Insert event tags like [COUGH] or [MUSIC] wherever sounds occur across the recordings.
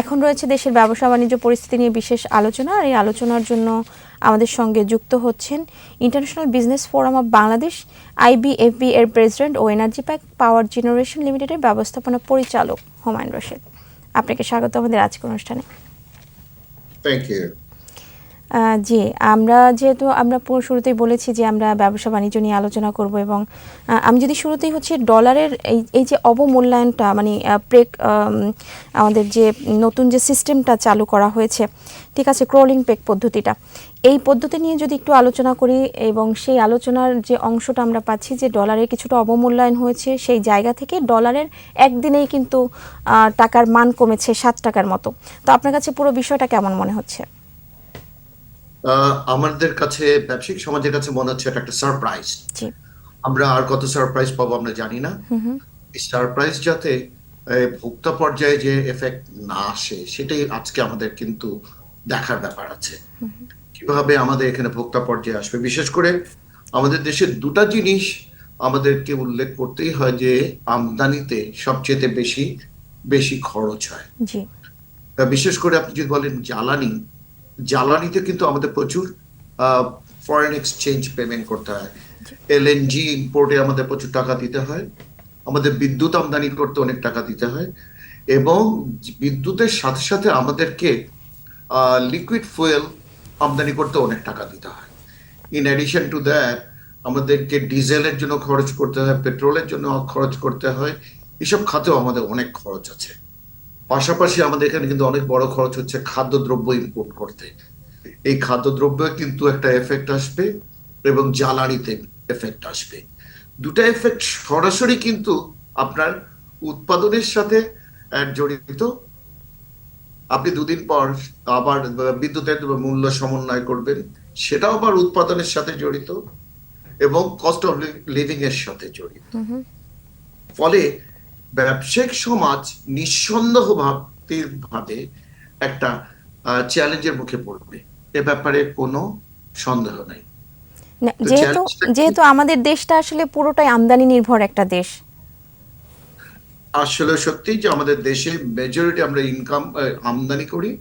এখন রয়েছে দেশের ব্যবসা বাণিজ্য পরিস্থিতি নিয়ে বিশেষ আলোচনা, আর এই আলোচনার জন্য আমাদের সঙ্গে যুক্ত হচ্ছেন International Business Forum of Bangladesh IBFB এর প্রেসিডেন্ট ও এনার্জি প্যাক পাওয়ার জেনারেশন লিমিটেডের ব্যবস্থাপনা পরিচালক হুমায়ুন রশেদ। আপনাকে স্বাগত আমাদের আজকের অনুষ্ঠানে। থ্যাংক ইউ জি, আমরা যেহেতু, আমরা শুরুতেই বলেছি যে আমরা ব্যবসা বাণিজ্য নিয়ে আলোচনা করব এবং আমি যদি শুরুতেই হচ্ছে ডলারের এই এই যে অবমূল্যায়নটা মানে প্রেক আমাদের যে নতুন যে সিস্টেমটা চালু করা হয়েছে, ঠিক আছে ক্রোলিং পেক পদ্ধতিটা, এই পদ্ধতি নিয়ে যদি একটু আলোচনা করি এবং সেই আলোচনার যে অংশটা আমরা পাচ্ছি যে ডলারের কিছুটা অবমূল্যায়ন হয়েছে, সেই জায়গা থেকে ডলারের একদিনেই কিন্তু টাকার মান কমেছে সাত টাকার মতো। তো আপনার কাছে পুরো বিষয়টা কেমন মনে হচ্ছে? আমাদের কাছে ব্যবসায়িক সমাজের কাছে মনে হচ্ছে এটা একটা সারপ্রাইজ আমরা আর কত সারপ্রাইজ পাবো আমরা জানি না। সারপ্রাইজ যাতে ভোক্তা পর্যায়ে যে এফেক্ট না আসে সেটাই আজকে আমাদের কিন্তু দেখার ব্যাপার আছে। কীভাবে আমাদের এখানে ভোক্তা পর্যায়ে আসবে? বিশেষ করে আমাদের দেশের দুটা জিনিস আমাদেরকে উল্লেখ করতেই হয় যে আমদানিতে সবচেয়ে বেশি বেশি খরচ হয়। বিশেষ করে আপনি যদি বলেন জ্বালানি জ্বালানিতে কিন্তু আমাদের প্রচুর ফরেন এক্সচেঞ্জ পেমেন্ট করতে হয়। এলএনজি ইম্পোর্টে আমাদের প্রচুর টাকা দিতে হয়। আমাদের বিদ্যুৎ আমদানি করতে অনেক টাকা দিতে হয়। এবং বিদ্যুতের সাথে সাথে আমাদেরকে লিকুইড ফুয়েল আমদানি করতে অনেক টাকা দিতে হয়। ইন অ্যাডিশন টু দ্যাট আমাদেরকে ডিজেলের জন্য খরচ করতে হয়, পেট্রোলের জন্য খরচ করতে হয়। এসব খাতেও আমাদের অনেক খরচ আছে। পাশাপাশি আমাদের এখানে কিন্তু অনেক বড় খরচ হচ্ছে খাদ্যদ্রব্য ইম্পোর্ট করতে। এই খাদ্যদ্রব্যে কিন্তু একটা এফেক্ট আসবে এবং জ্বালানিতে এফেক্ট আসবে। দুটা এফেক্ট সরাসরি কিন্তু আপনার উৎপাদনের সাথে জড়িত। আপনি দুদিন পর আবার বিদ্যুতের মূল্য সমন্বয় করবেন সেটাও আবার উৎপাদনের সাথে জড়িত এবং কস্ট অফ লিভিং এর সাথে জড়িত। ফলে ব্যবসায়িক সমাজ নিঃসন্দেহ ভাব- একটা চ্যালেঞ্জের মুখে পড়বে। এ ব্যাপারে কোনো সন্দেহ নাই। যেহেতু যেহেতু আমাদের দেশটা আসলে পুরোটাই আমদানি নির্ভর একটা দেশ। আসলে সত্যি যে আমাদের দেশে মেজরিটি আমরা ইনকাম আমদানি করি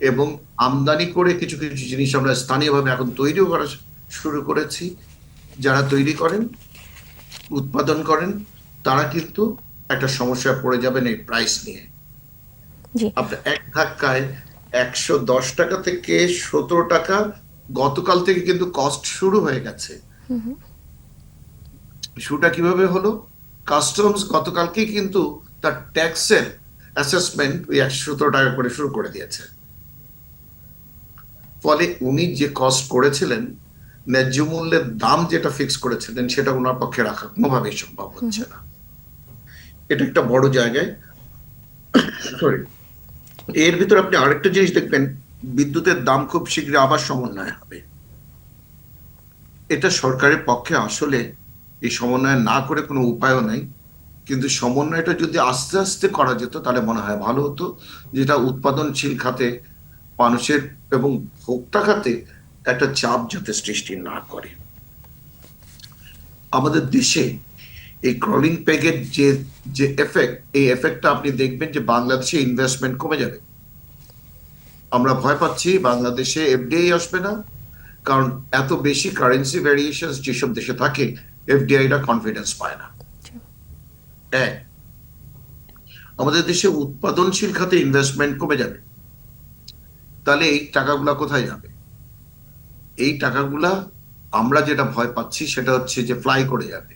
এবং আমদানি করে কিছু কিছু জিনিস আমরা স্থানীয়ভাবে এখন তৈরিও করা শুরু করেছি। যারা তৈরি করেন উৎপাদন করেন তারা কিন্তু একটা সমস্যায় পড়ে যাবেন এই প্রাইস নিয়ে। আপনার এক ধাক্কায় একশো দশ টাকা থেকে সতেরো টাকা গতকাল থেকে কিন্তু কস্ট শুরু হয়ে গেছে। শুরুটা কীভাবে হলো? কাস্টমস গতকালকেই কিন্তু তার ট্যাক্সের অ্যাসেসমেন্ট ওই একশো সতেরো টাকা করে শুরু করে দিয়েছে। ফলে উনি যে কস্ট করেছিলেন ন্যায্য মূল্যের দাম যেটা ফিক্স করেছিলেন সেটা ওনার পক্ষে রাখা কোনোভাবেই সম্ভব হচ্ছে না। এটা একটা বড় জায়গায়। সরি এর ভিতরে আপনি আরেকটা জিনিস দেখবেন, বিদ্যুতের দাম খুব শীঘ্রই আবার সমন্বয় হবে। এটা সরকারের পক্ষে আসলে এই সমন্বয় না করে কোনো উপায়ও নাই। কিন্তু সমন্বয়টা যদি আস্তে আস্তে করা যেত, তাহলে মনে হয় ভালো হতো। যেটা উৎপাদনশীল খাতে, মানুষের এবং ভোক্তা খাতে একটা চাপ যাতে সৃষ্টি না করে। আমাদের দেশে এই ক্রলিং প্যাকের যে যে এফেক্ট এই এফেক্টটা আপনি দেখবেন যে বাংলাদেশে ইনভেস্টমেন্ট কমে যাবে। আমরা ভয় পাচ্ছি বাংলাদেশে এফডিআই আসবে না, কারণ এত বেশি কারেন্সি ভ্যারিয়েশন যেসব দেশে থাকে এফডিআইরা কনফিডেন্স পায় না। এক, আমাদের দেশে উৎপাদনশীল খাতে ইনভেস্টমেন্ট কমে যাবে। তাহলে এই টাকাগুলা কোথায় যাবে? এই টাকাগুলা আমরা যেটা ভয় পাচ্ছি সেটা হচ্ছে যে ফ্লাই করে যাবে।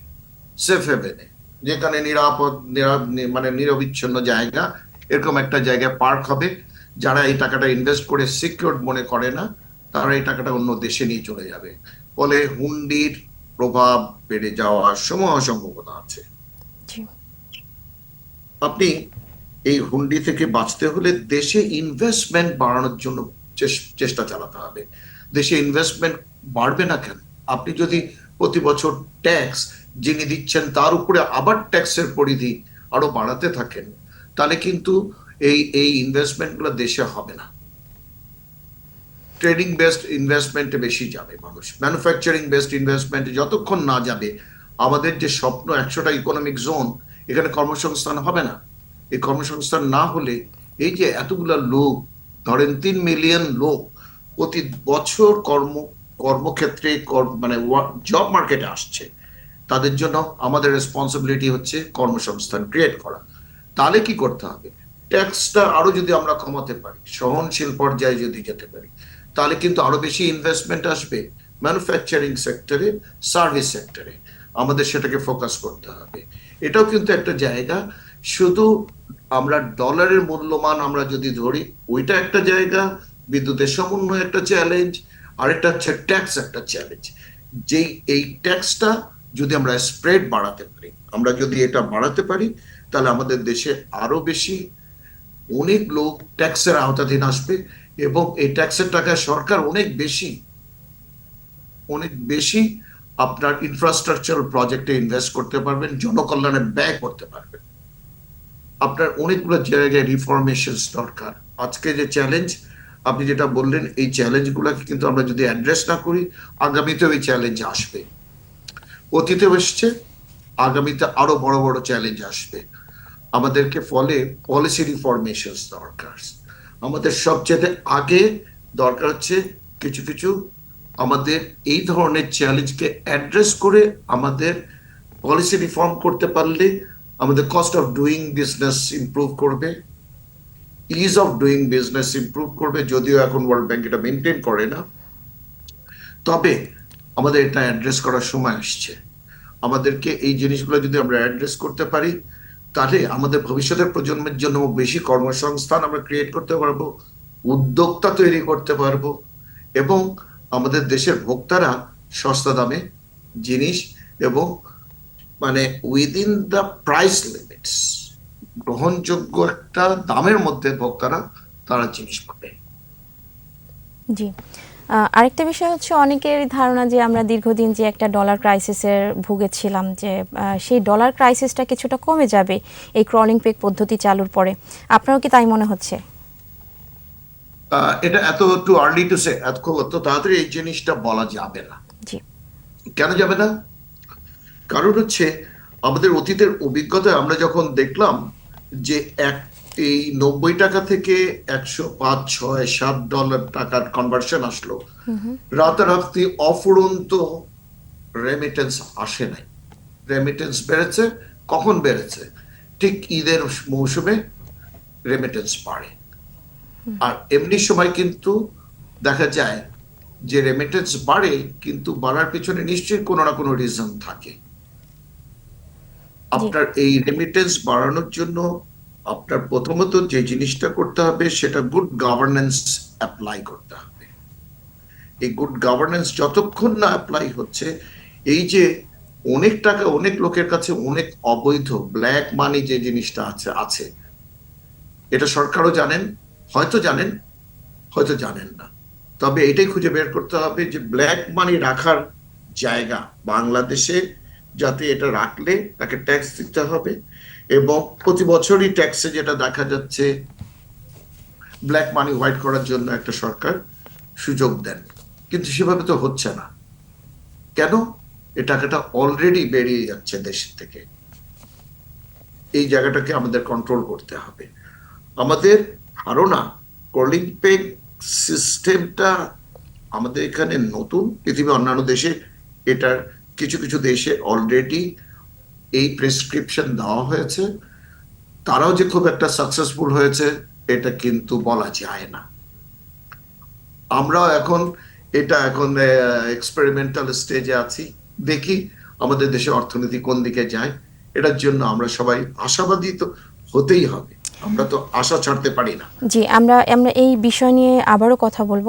সেফ হেভেনে যেখানে নিরাপদ নিরা- মানে নিরবিচ্ছিন্ন জায়গা এরকম একটা জায়গায় পার্ক হবে। যারা এই টাকাটা ইনভেস্ট করে সিকিউর মনে করে না তারা এই টাকাটা অন্য দেশে নিয়ে চলে যাবে। ফলে হুন্ডির প্রভাব বেড়ে যাওয়ার সমূহ সম্ভাবনা আছে। আপনি এই হুন্ডি থেকে বাঁচতে হলে দেশে ইনভেস্টমেন্ট বাড়ানোর জন্য চেষ্টা চালাতে হবে। দেশে ইনভেস্টমেন্ট বাড়বে না কেন? আপনি যদি প্রতি বছর ট্যাক্স যিনি দিচ্ছেন, তার উপরে আবার ট্যাক্সের পরিধি আরও বাড়াতে থাকেন, তাহলে কিন্তু এই এই ইনভেস্টমেন্টগুলো দেশে হবে না। ট্রেডিং বেসড ইনভেস্টমেন্টে বেশি যাবে মানুষ। ম্যানুফ্যাকচারিং বেসড ইনভেস্টমেন্টে যতক্ষণ না যাবে, আমাদের যে স্বপ্ন একশোটা ইকোনমিক জোন এখানে কর্মসংস্থান হবে না। এই কর্মসংস্থান না হলে এই যে এতগুলা লোক, ধরেন তিন মিলিয়ন লোক প্রতি বছর কর্ম, কর্মক্ষেত্রে কর- মানে জব মার্কেটে আসছে। তাদের জন্য আমাদের রেসপন্সিবিলিটি হচ্ছে কর্মসংস্থান ক্রিয়েট করা। তাহলে কি করতে হবে? ট্যাক্সটা আরও যদি আমরা কমাতে পারি, সহনশীল পর্যায়ে যদি যেতে পারি, তাহলে কিন্তু আরও বেশি ইনভেস্টমেন্ট আসবে ম্যানুফ্যাকচারিং সেক্টরে সার্ভিস সেক্টরে আমাদের সেটাকে ফোকাস করতে হবে। এটাও কিন্তু একটা জায়গা। শুধু আমরা ডলারের মূল্যমান আমরা যদি ধরি, ওইটা একটা জায়গা, বিদ্যুতের সমন্বয় একটা চ্যালেঞ্জ আরেকটা হচ্ছে ট্যাক্স একটা চ্যালেঞ্জ যেই, এই ট্যাক্সটা যদি আমরা স্প্রেড বাড়াতে পারি, আমরা যদি এটা বাড়াতে পারি, তাহলে আমাদের দেশে আরও বেশি অনেক লোক ট্যাক্সের আওতাধীন আসবে এবং এই ট্যাক্সের টাকায় সরকার অনেক বেশি অনেক বেশি আপনার ইনফ্রাস্ট্রাকচার প্রজেক্টে ইনভেস্ট করতে পারবেন জনকল্যাণে ব্যয় করতে পারবেন। আপনার অনেকগুলো জায়গায় রিফরমেশন দরকার। আজকে যে চ্যালেঞ্জ আপনি যেটা বললেন, এই চ্যালেঞ্জগুলোকে কিন্তু আমরা যদি অ্যাড্রেস না করি, আগামীতেও এই চ্যালেঞ্জ আসবে। অতীতেও এসছে, আগামীতে আরও বড় বড় চ্যালেঞ্জ আসবে। আমাদেরকে ফলে পলিসি রিফরমেশন দরকার। আমাদের সবচেয়ে আগে দরকার হচ্ছে কিছু কিছু আমাদের এই ধরনের চ্যালেঞ্জকে অ্যাড্রেস করে আমাদের পলিসি রিফর্ম করতে পারলে আমাদের cost of doing business improve করবে ease of doing business improve করবে, যদিও এখন ওয়ার্ল্ড ব্যাংক এটা মেনটেন করে না। তবে আমাদের এটা অ্যাড্রেস করার সময় আসছে। আমাদেরকে এই জিনিসগুলো যদি আমরা অ্যাড্রেস করতে পারি, তাহলে আমাদের ভবিষ্যতের প্রজন্মের জন্য বেশি কর্মসংস্থান আমরা ক্রিয়েট করতে পারব, উদ্যোক্তা তৈরি করতে পারব এবং আমাদের দেশের ভোক্তারা সস্তা দামে জিনিস এবং মানে উইদিন দ্য প্রাইস লিমিটস গ্রহণযোগ্য একটা দামের মধ্যে ভোক্তারা তারা জিনিস পাবে। জি। আরেকটা বিষয় হচ্ছে অনেকের ধারণা যে আমরা দীর্ঘদিন যে একটা ডলার ক্রাইসিসের ভুগেছিলাম যে সেই ডলার ক্রাইসিসটা কিছুটা কমে যাবে এই ক্রলিং পেক পদ্ধতি চালুর পরে। আপনারও কি তাই মনে হচ্ছে? এটা এত টু আর্লি টু সে এত তাড়াতাড়ি এই জিনিসটা বলা যাবে না। জি। কেন যাবে না? কারণ হচ্ছে আমাদের অতীতের অভিজ্ঞতায় আমরা যখন দেখলাম যে এক এই নব্বই টাকা থেকে একশো পাঁচ ছয় সাত ডলার টাকার কনভার্সন আসলো। রাতারাতি অফুরন্ত রেমিটেন্স আসে নাই। রেমিটেন্স বেড়েছে কখন বেড়েছে? ঠিক ঈদের মৌসুমে রেমিটেন্স বাড়ে। আর এমনি সময় কিন্তু দেখা যায় যে রেমিটেন্স বাড়ে কিন্তু বাড়ার পিছনে নিশ্চয়ই কোনো না কোনো রিজন থাকে। আপনার এই রেমিটেন্স বাড়ানোর জন্য আপনার প্রথমত যে জিনিসটা করতে হবে, সেটা গুড গভর্নেন্স অ্যাপ্লাই করতে হবে। এই গুড গভর্নেন্স যতক্ষণ না অ্যাপ্লাই হচ্ছে, এই যে অনেক টাকা অনেক লোকের কাছে অনেক অবৈধ ব্ল্যাক মানি যে জিনিসটা আছে আছে, এটা সরকারও জানেন, হয়তো জানেন হয়তো জানেন না। তবে এটাই খুঁজে বের করতে হবে যে ব্ল্যাক মানি রাখার জায়গা বাংলাদেশে, যাতে এটা রাখলে তাকে ট্যাক্স দিতে হবে। এবং প্রতি বছরই ট্যাক্সে যেটা দেখা যাচ্ছে ব্ল্যাক মানি হোয়াইট করার জন্য একটা সরকার সুযোগ দেন। কিন্তু সেভাবে তো হচ্ছে না। কেন? এই টাকাটা অলরেডি বেরিয়ে যাচ্ছে দেশ থেকে। এই জায়গাটাকে আমাদের কন্ট্রোল করতে হবে। আমাদের ধারণা কলিং পে সিস্টেমটা আমাদের এখানে নতুন। পৃথিবীর অন্যান্য দেশে এটার কিছু কিছু দেশে অলরেডি এই প্রেসক্রিপশন দেওয়া হয়েছে, তারাও যে খুব একটা সাকসেসফুল হয়েছে, এটা কিন্তু বলা যায় না। আমরাও এখন, এটা এখন এক্সপেরিমেন্টাল স্টেজে আছি। দেখি আমাদের দেশের অর্থনীতি কোন দিকে যায়। এটার জন্য আমরা সবাই আশাবাদী তো হতেই হবে। আমরা তো আশা ছাড়তে পারি না। জি, আমরা আমরা এই বিষয় নিয়ে আবারও কথা বলব।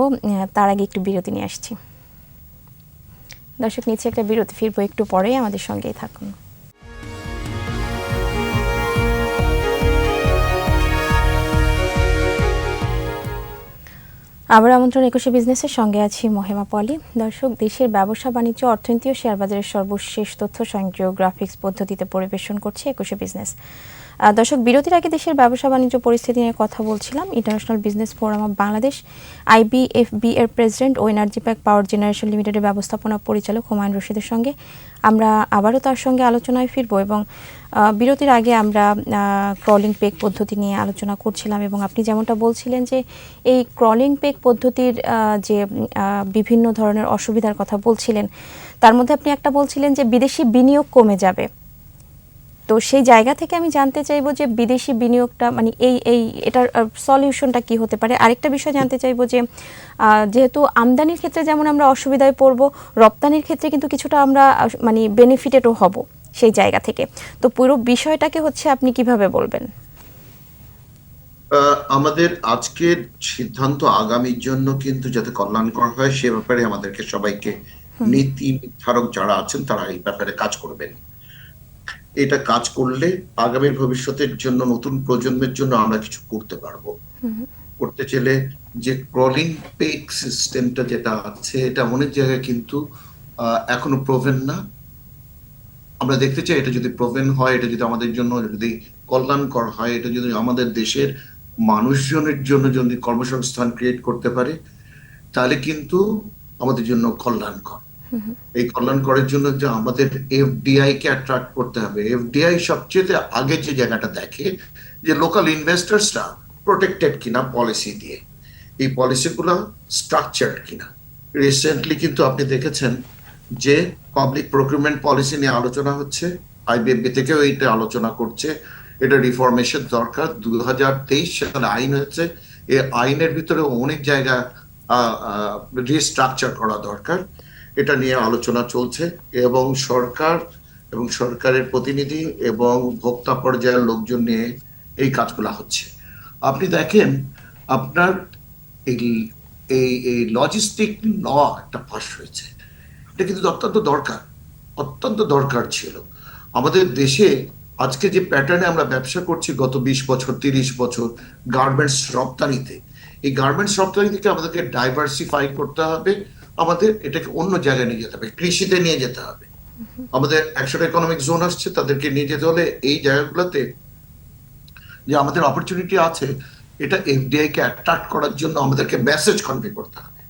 তার আগে একটু বিরতি নিয়ে আসছি। দর্শক নিচ্ছে একটা বিরতি, ফিরবো একটু পরেই আমাদের সঙ্গেই থাকুন। আবার আমন্ত্রণ একুশে বিজনেসের সঙ্গে আছি মহেমা পলি। দর্শক, দেশের ব্যবসা, বাণিজ্য, অর্থনীতি ও শেয়ার বাজারের সর্বশেষ তথ্য স্বয়ংক্রিয় গ্রাফিক্স পদ্ধতিতে পরিবেশন করছে একুশে বিজনেস দর্শক, বিরতির আগে দেশের ব্যবসা বাণিজ্য পরিস্থিতি নিয়ে কথা বলছিলাম। International Business Forum of Bangladesh IBFB এর প্রেসিডেন্ট ও এনার্জি প্যাক পাওয়ার জেনারেশন লিমিটেডের ব্যবস্থাপনা পরিচালক হুমায়ুন রশিদের সঙ্গে আমরা আবারও তার সঙ্গে আলোচনায় ফিরবো এবং বিরতির আগে আমরা ক্রলিং পেক পদ্ধতি নিয়ে আলোচনা করছিলাম এবং আপনি যেমনটা বলছিলেন যে এই ক্রলিং পেক পদ্ধতির যে বিভিন্ন ধরনের অসুবিধার কথা বলছিলেন, তার মধ্যে আপনি একটা বলছিলেন যে বিদেশি বিনিয়োগ কমে যাবে। তো সেই জায়গা থেকে আমি জানতে চাইব যে বিদেশি বিনিয়োগটা মানে এই এই এটার সলিউশনটা কি হতে পারে? আরেকটা বিষয় জানতে চাইব যে যেহেতু আমদানির ক্ষেত্রে যেমন আমরা অসুবিধায় পড়ব রপ্তানির ক্ষেত্রে কিন্তু কিছুটা আমরা মানে বেনিফিটেডও হব সেই জায়গা থেকে। তো পুরো বিষয়টাকে হচ্ছে আপনি কীভাবে বলবেন? আহ, আমাদের আজকের সিদ্ধান্ত আগামীর জন্য কিন্তু যাতে কল্যাণকর হয় সে ব্যাপারে আমাদেরকে সবাইকে নীতি নির্ধারক যারা আছেন তারা এই ব্যাপারে কাজ করবেন। এটা কাজ করলে আগামীর ভবিষ্যতের জন্য নতুন প্রজন্মের জন্য আমরা কিছু করতে পারব। করতে চাইলে যে ক্রলিং পেক সিস্টেমটা যেটা আছে এটা অনেক জায়গায় কিন্তু এখনও প্রোভেন না। আমরা দেখতে চাই এটা যদি প্রোভেন হয় এটা যদি আমাদের জন্য যদি কল্যাণকর হয় এটা যদি আমাদের দেশের মানুষজনের জন্য যদি কর্মসংস্থান ক্রিয়েট করতে পারে তাহলে কিন্তু আমাদের জন্য কল্যাণকর। এই কল্যাণকরের জন্য যে আমাদের এফডিআই কে অ্যাট্রাক্ট করতে হবে। এফডিআই সবচেয়ে আগে যে জায়গাটা দেখে যে লোকাল ইনভেস্টার্সরা প্রোটেক্টেড কিনা পলিসি দিয়ে। এই পলিসিগুলো স্ট্রাকচার্ড কিনা। রিসেন্টলি কিন্তু আপনি দেখেছেন যে পাবলিক প্রকিউরমেন্ট পলিসি নিয়ে আলোচনা হচ্ছে। আইবিএফবি থেকেও এইটা আলোচনা করছে। এটা রিফরমেশন দরকার। দু হাজার তেইশ সালে আইন হয়েছে। এই আইনের ভিতরে অনেক জায়গা রিস্ট্রাকচার করা দরকার। এটা নিয়ে আলোচনা চলছে এবং সরকার এবং সরকারের প্রতিনিধি এবং ভোক্তা পর্যায়ের লোকজন নিয়ে এই কাজগুলো হচ্ছে। আপনি দেখেন, আপনার এই এই এই লজিস্টিক ল একটা পাস হয়েছে এটা কিন্তু অত্যন্ত দরকার অত্যন্ত দরকার ছিল। আমাদের দেশে আজকে যে প্যাটার্নে আমরা ব্যবসা করছি গত বিশ বছর, তিরিশ বছর গার্মেন্টস রপ্তানিতে, এই গার্মেন্টস রপ্তানি থেকে আমাদেরকে ডাইভার্সিফাই করতে হবে? আমাদের এটাকে অন্য জায়গায় নিয়ে যেতে হবে কৃষিতে নিয়ে যেতে হবে। আমাদের একশোটা ইকোনমিক জোন আসছে তাদেরকে নিয়ে যেতে হলে এই জায়গাগুলোতে যে আমাদের অপরচুনিটি আছে এটা এফডিআই কে অ্যাট্রাক্ট করার জন্য আমাদেরকে মেসেজ কনভে করতে হবে.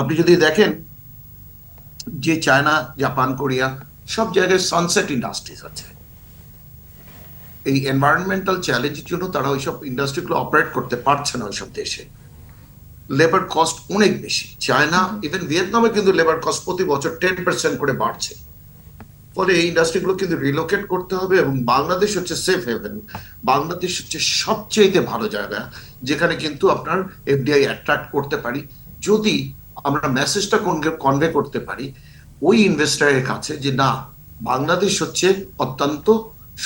আপনি যদি দেখেন যে চায়না জাপান কোরিয়া সব জায়গায় সানসেট ইন্ডাস্ট্রিজ আছে। এই এনভায়রনমেন্টাল চ্যালেঞ্জের জন্য তারা ওইসব ইন্ডাস্ট্রিগুলো অপারেট করতে পারছে না ওইসব দেশে। লেবার কস্ট অনেক বেশি। চায়না ইভেন ভিয়েতনামে কিন্তু লেবার কস্ট প্রতি বছর টেন পার্সেন্ট করে বাড়ছে। ফলে এই ইন্ডাস্ট্রিগুলো কিন্তু রিলোকেট করতে হবে এবং বাংলাদেশ হচ্ছে সেফ হেভেন বাংলাদেশ হচ্ছে সবচেয়ে ভালো জায়গা যেখানে কিন্তু আপনার এফডিআই অ্যাট্রাক্ট করতে পারি। যদি আমরা মেসেজটা কনভে করতে পারি ওই ইনভেস্টারের কাছে যে না বাংলাদেশ হচ্ছে অত্যন্ত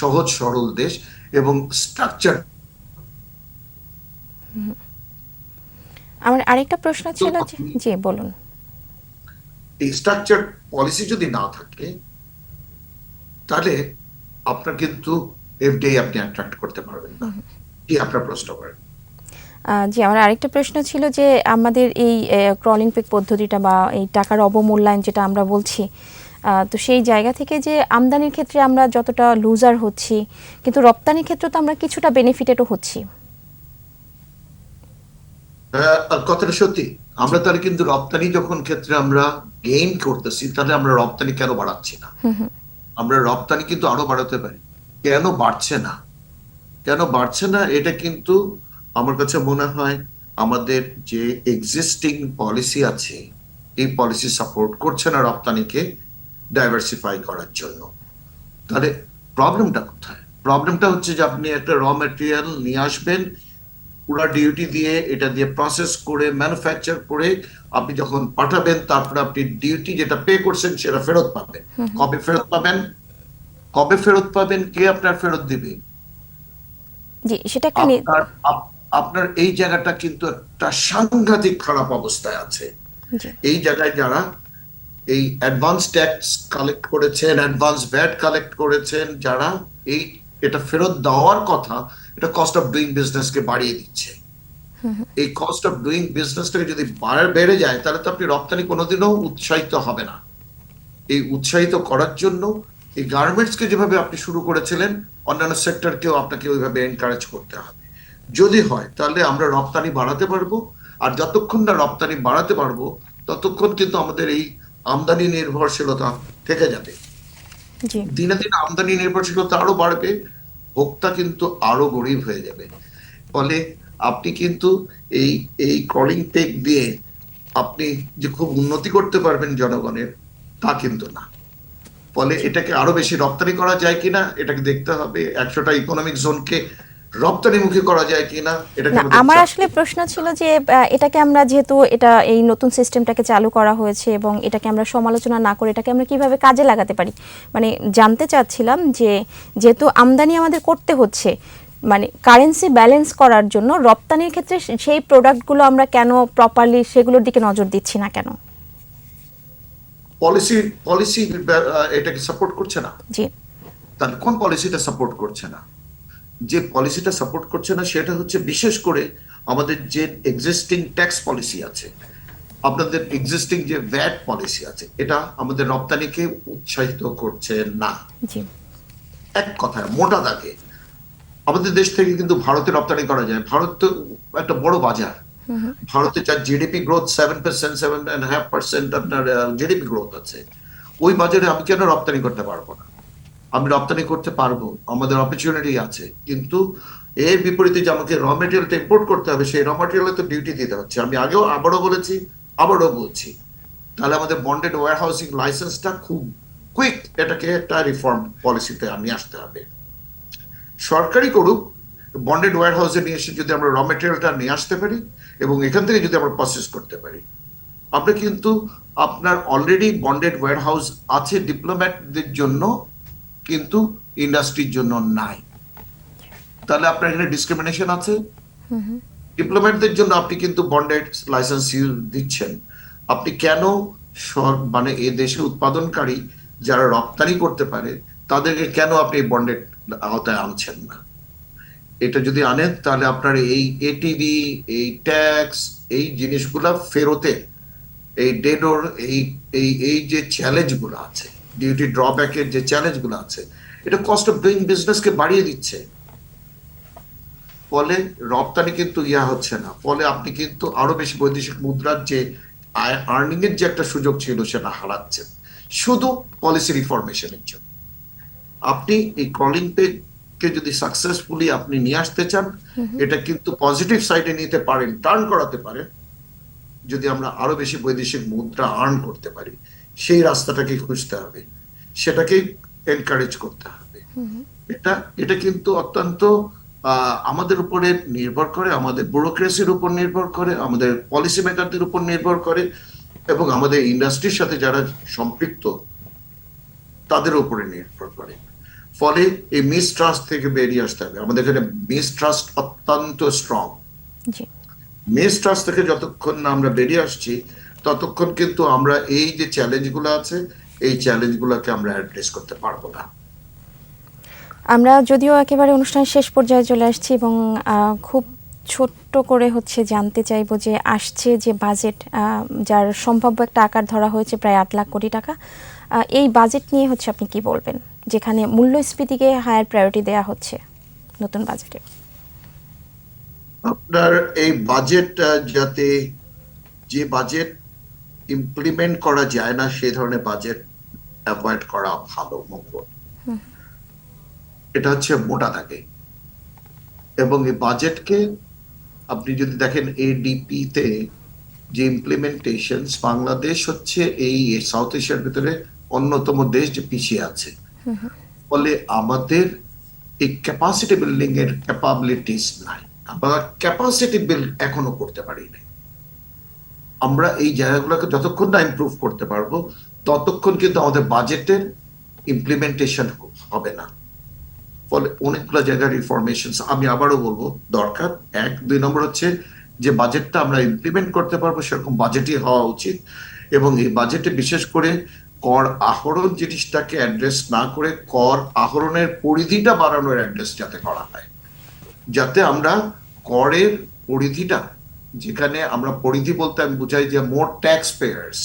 সহজ সরল দেশ এবং স্ট্রাকচার আমার আরেকটা প্রশ্ন ছিল জি বলুন। এই স্ট্রাকচার পলিসি যদি না থাকে তাহলে আপনার কিন্তু এফডিআই আপনি অ্যাট্রাক্ট করতে পারবেন না। কি আপনার প্রশ্ন করেন? জি আমার আরেকটা প্রশ্ন ছিল যে আমাদের এই ক্রলিং পেক পদ্ধতিটা বা এই টাকার অবমূল্যায়ন যেটা আমরা বলছি তো সেই জায়গা থেকে যে আমদানির ক্ষেত্রে আমরা যতটা লুজার হচ্ছি কিন্তু রপ্তানির ক্ষেত্রে তো আমরা কিছুটা বেনিফিটেডও হচ্ছি। আর কথাটা সত্যি আমরা তাহলে কিন্তু রপ্তানি যখন ক্ষেত্রে আমরা গেইন করতেছি তাহলে আমরা রপ্তানি কেন বাড়াচ্ছি না? আমরা রপ্তানি কিন্তু আরও বাড়াতে পারি। কেন বাড়ছে না? কেন বাড়ছে না এটা কিন্তু আমার কাছে মনে হয় আমাদের যে এক্সিস্টিং পলিসি আছে এই পলিসি সাপোর্ট করছে না রপ্তানিকে ডাইভার্সিফাই করার জন্য। তাহলে প্রবলেমটা কোথায়? প্রবলেমটা হচ্ছে যে আপনি একটা র ম্যাটেরিয়াল নিয়ে আসবেন পুরো ডিউটি দিয়ে এটা দিয়ে প্রসেস করে ম্যানুফ্যাকচার করে আপনি যখন পাঠাবেন তারপরে আপনি ডিউটি যেটা পে করছেন সেটা ফেরত পাবেন। কবে ফেরত পাবেন? কবে ফেরত পাবেন? কে আপনার ফেরত দিবে? জি সেটা আপনার আপনার এই জায়গাটা কিন্তু একটা সাংঘাতিক খারাপ অবস্থায় আছে। এই জায়গায় যারা এই অ্যাডভান্স ট্যাক্স কালেক্ট করেছেন অ্যাডভান্স ভ্যাট কালেক্ট করেছেন যারা এই এটা ফেরত দেওয়ার কথা এটা কস্ট অফ ডুইং বিজনেস কে বাড়িয়ে দিচ্ছে। [LAUGHS] এই কস্ট অফ ডুইং বিজনেসটাকে যদি বেড়ে যায় তাহলে তো আপনি রপ্তানি কোনোদিনও উৎসাহিত হবে না। এই উৎসাহিত করার জন্য এই গার্মেন্টসকে যেভাবে আপনি শুরু করেছিলেন অন্যান্য সেক্টরকেও আপনাকে ওইভাবে এনকারেজ করতে হবে। যদি হয় তাহলে আমরা রপ্তানি বাড়াতে পারব আর যতক্ষণ না রপ্তানি বাড়াতে পারব ততক্ষণ কিন্তু আমাদের এই আমদানি নির্ভরশীলতা থেকে যাবে। দিনে দিনে আমদানি নির্ভরশীলতা আরও বাড়বে, ভোক্তা কিন্তু আরও গরিব হয়ে যাবে। ফলে আপনি কিন্তু এই এই কলিং টেক দিয়ে আপনি যে খুব উন্নতি করতে পারবেন জনগণের, তা কিন্তু না। ফলে এটাকে আরও বেশি রপ্তানি করা যায় কিনা, এটাকে দেখতে হবে। একশোটা ইকোনমিক জোনকে রপ্তানিমুখী করা যায় কিনা এটাকে না আমার আসলে প্রশ্ন ছিল যে এটাকে আমরা যেহেতু এটা এই নতুন সিস্টেমটাকে চালু করা হয়েছে এবং এটাকে আমরা সমালোচনা না করে এটাকে আমরা কীভাবে কাজে লাগাতে পারি? মানে জানতে চাচ্ছিলাম যে যেহেতু আমদানি আমাদের করতে হচ্ছে মানে কারেন্সি ব্যালেন্স করার জন্য রপ্তানির ক্ষেত্রে সেই প্রোডাক্টগুলো আমরা কেন প্রপারলি সেগুলোর দিকে নজর দিচ্ছি না কেন? পলিসি পলিসি এটাকে সাপোর্ট করছে না? জি। তাহলে কোন পলিসিটা সাপোর্ট করছে না? যে পলিসিটা সাপোর্ট করছে না সেটা হচ্ছে বিশেষ করে আমাদের যে এক্সিস্টিং ট্যাক্স পলিসি আছে আপনাদের এক্সিস্টিং যে ভ্যাট পলিসি আছে এটা আমাদের রপ্তানিকে উৎসাহিত করছে না। এক কথায় মোটা দাগে। আমাদের দেশ থেকে কিন্তু ভারতে রপ্তানি করা যায়। ভারত তো একটা বড় বাজার। ভারতে যার GDP growth seven percent seven and half percent আপনার জিডিপি গ্রোথ আছে। ওই বাজারে আমি কেন রপ্তানি করতে পারব না? আমি রপ্তানি করতে পারব, আমাদের অপরচুনিটি আছে। কিন্তু এর বিপরীতে যে আমাকে র মেটেরিয়ালটা ইম্পোর্ট করতে হবে, সেই র মেটেরিয়ালে তো ডিউটি দিতে হচ্ছে। আমি আগেও আবারও বলেছি, আবারও বলছি। তাহলে আমাদের বন্ডেড ওয়ার হাউসিং লাইসেন্সটা খুব কুইক এটাকে একটা রিফর্ম পলিসিতে আমি আসতে হবে। সরকারি করুক বন্ডেড ওয়ার হাউসে নিয়ে এসে যদি আমরা র মেটেরিয়ালটা নিয়ে আসতে পারি এবং এখান থেকে যদি আমরা প্রসেস করতে পারি। আপনি কিন্তু আপনার অলরেডি বন্ডেড ওয়ার হাউস আছে ডিপ্লোম্যাটদের জন্য কিন্তু ইন্ডাস্ট্রির জন্য নাই। তাহলে আপনার এখানে ডিসক্রিমিনেশন আছে? ডিপ্লোম্যাটদের জন্য আপনি কিন্তু বন্ডেড লাইসেন্স দিচ্ছেন। আপনি কেন মানে এ দেশে উৎপাদনকারী যারা রপ্তানি করতে পারে তাদেরকে কেন আপনি বন্ডেড আওতায় আনছেন না? এটা যদি আনেন তাহলে আপনার এই এটিভি এই ট্যাক্স এই জিনিসগুলা ফেরতে এই ডেডোর এই এই এই যে চ্যালেঞ্জগুলো আছে ডিউটি ড্রব্যাকের যে চ্যালেঞ্জগুলো আছে এটা কস্ট অফ ডুইং বিজনেসকে বাড়িয়ে দিচ্ছে। ফলে রপ্তানি কিন্তু ইয়া হচ্ছে না। ফলে আপনি কিন্তু আরও বেশি বৈদেশিক মুদ্রার যে আর্নিং এর যে একটা সুযোগ ছিল সেটা হারাচ্ছেন। শুধু পলিসি রিফরমেশনের জন্য। আপনি এই কলিং কে যদি সাকসেসফুলি আপনি নিয়ে আসতে চান এটা কিন্তু পজিটিভ সাইডে নিতে পারেন টার্ন করাতে পারেন। যদি আমরা আরও বেশি বৈদেশিক মুদ্রা আর্ন করতে পারি। সেই রাস্তাটাকে খুঁজতে হবে সেটাকে এনকারেজ করতে হবে। এটা এটা কিন্তু অত্যন্ত আমাদের উপরে নির্ভর করে আমাদের ব্যুরোক্রেসির উপর নির্ভর করে আমাদের পলিসি মেকারদের উপর নির্ভর করে এবং আমাদের ইন্ডাস্ট্রির সাথে যারা সম্পৃক্ত তাদের উপরে নির্ভর করে। ফলে এই মিসট্রাস্ট থেকে বেরিয়ে আসতে হবে। আমাদের এখানে মিসট্রাস্ট অত্যন্ত স্ট্রং মিসট্রাস্ট থেকে যতক্ষণ না আমরা বেরিয়ে আসছি ততক্ষণ কিন্তু আমরা এই যে চ্যালেঞ্জগুলো আছে এই চ্যালেঞ্জগুলোকে আমরা অ্যাড্রেস করতে পারব না। আমরা যদিও একেবারে অনুষ্ঠানের শেষ পর্যায়ে চলে আসছি এবং খুব ছোট্ট করে হচ্ছে জানতে চাইব যে আসছে যে বাজেট যার সম্ভাব্য একটা আকার ধরা হয়েছে প্রায় আট লাখ কোটি টাকা এই বাজেট নিয়ে হচ্ছে আপনি কি বলবেন? যেখানে মূল্যস্ফীতিকে হায়ার প্রায়োরিটি দেওয়া হচ্ছে নতুন বাজেটে আপনার এই বাজেট যাতে যে বাজেট ইমপ্লিমেন্ট করা যায় না সেই ধরনের বাজেট অ্যাভয়েড করা ভালো মঙ্গল এটা হচ্ছে মোটা থাকে এবং এই বাজেটকে আপনি যদি দেখেন এডিপি তে যে ইমপ্লিমেন্টেশন বাংলাদেশ হচ্ছে এই সাউথ এশিয়ার ভিতরে অন্যতম দেশ যে পিছিয়ে আছে। ফলে আমাদের এই ক্যাপাসিটি বিল্ডিং এর ক্যাপাবিলিটিস নাই। আমরা ক্যাপাসিটি বিল্ড এখনও করতে পারি নাই। আমরা এই জায়গাগুলোকে যতক্ষণ না ইমপ্রুভ করতে পারব, ততক্ষণ কিন্তু আমাদের বাজেটের ইমপ্লিমেন্টেশন হবে না। ফলে অনেকগুলো জায়গায় রিফরমেশন আমি আবারও বলব, দরকার। এক, দুই নম্বর হচ্ছে যে বাজেটটা আমরা ইমপ্লিমেন্ট করতে পারব সেরকম বাজেটই হওয়া উচিত এবং এই বাজেটে বিশেষ করে কর আহরণ জিনিসটাকে অ্যাড্রেস না করে কর আহরণের পরিধিটা বাড়ানোর অ্যাড্রেস যাতে করা হয়। যাতে আমরা করের পরিধিটা যেখানে আমরা পরিধি বলতে আমি বুঝাই যে more tax payers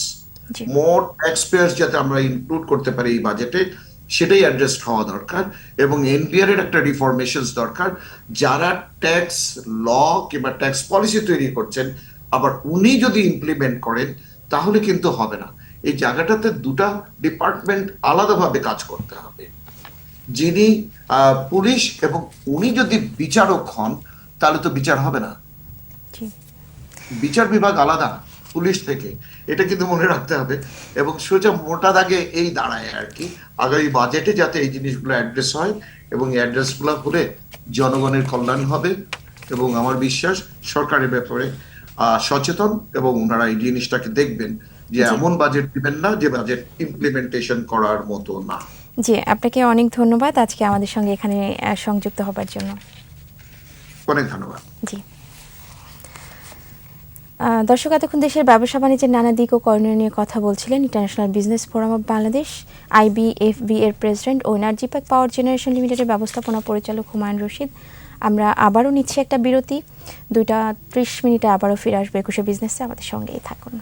more tax payers যাতে আমরা ইনক্লুড করতে পারি এই বাজেটে সেটাই অ্যাড্রেস হওয়া দরকার এবং এনবিআর এর একটা রিফরমেশন দরকার। যারা ট্যাক্স ল কিংবা ট্যাক্স পলিসি তৈরি করছেন আবার উনি যদি ইমপ্লিমেন্ট করেন তাহলে কিন্তু হবে না। এই জায়গাটাতে দুটা ডিপার্টমেন্ট আলাদাভাবে কাজ করতে হবে। যিনি পুলিশ এবং উনি যদি বিচারক হন তাহলে তো বিচার হবে না। বিচার বিভাগ আলাদা পুলিশ থেকে। এটা কিন্তু মনে রাখতে হবে। এবং সোজা মোটা দাগে এই দাঁড়ায় আর কি। আগামী বাজেটে যাতে এই জিনিসগুলো অ্যাড্রেস হয় এবং এই অ্যাড্রেসগুলো হলে জনগণের কল্যাণ হবে। এবং আমার বিশ্বাস সরকারের ব্যাপারে সচেতন এবং ওনারা এই জিনিসটাকে দেখবেন যে এমন বাজেট দিবেন না যে বাজেট ইমপ্লিমেন্টেশন করার মতো না। জি আপনাকে অনেক ধন্যবাদ আজকে আমাদের সঙ্গে এখানে সংযুক্ত হবার জন্য। অনেক ধন্যবাদ। জি। দর্শক, এতক্ষণ দেশের ব্যবসা বাণিজ্যের নানা দিক ও করণীয় নিয়ে কথা বলছিলেন International Business Forum of Bangladesh, IBFB এর প্রেসিডেন্ট ও এনার্জি প্যাক পাওয়ার জেনারেশন লিমিটেডের ব্যবস্থাপনা পরিচালক হুমায়ুন রশিদ। আমরা আবারও নিচ্ছি একটা বিরতি। দুইটা ত্রিশ মিনিটে আবারও ফিরে আসবে একুশে বিজনেসে। আমাদের সঙ্গেই থাকুন।